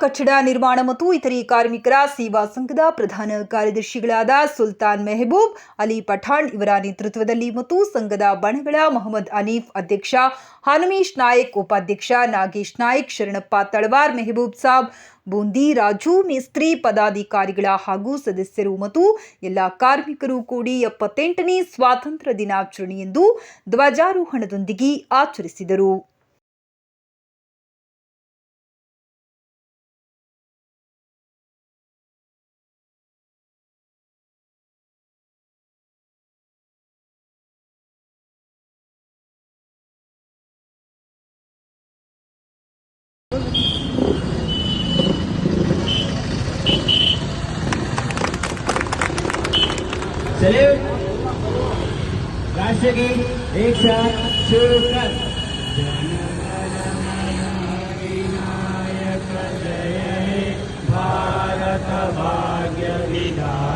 ಕಟ್ಟಡ ನಿರ್ಮಾಣ ಮತ್ತು ಇತರೆ ಕಾರ್ಮಿಕರ ಸೇವಾ ಸಂಘದ ಪ್ರಧಾನ ಕಾರ್ಯದರ್ಶಿಗಳಾದ ಸುಲ್ತಾನ್ ಮೆಹಬೂಬ್, ಅಲಿ ಪಠಾಣ್ ಇವರ ನೇತೃತ್ವದಲ್ಲಿ ಮತ್ತು ಸಂಘದ ಬಣಗಳ ಮೊಹಮ್ಮದ್ ಅನೀಫ್ ಅಧ್ಯಕ್ಷ, ಹನುಮೇಶ್ ನಾಯಕ್ ಉಪಾಧ್ಯಕ್ಷ, ನಾಗೇಶ್ ನಾಯಕ್, ಶರಣಪ್ಪ ತಳವಾರ್ ಮೆಹಬೂಬ್ ಸಾಬ್, ಬೂಂದಿ ರಾಜು, ಮೇಸ್ತ್ರಿ ಪದಾಧಿಕಾರಿಗಳ ಹಾಗೂ ಸದಸ್ಯರು ಮತ್ತು ಎಲ್ಲ ಕಾರ್ಮಿಕರು ಕೂಡಿ ಎಪ್ಪತ್ತೆಂಟನೇ ಸ್ವಾತಂತ್ರ್ಯ ದಿನಾಚರಣೆಯೆಂದು ಧ್ವಜಾರೋಹಣದೊಂದಿಗೆ ಆಚರಿಸಿದರು. ल काश्य की एक साथ शुरू कर। प्र जय भारतभाग्यविधा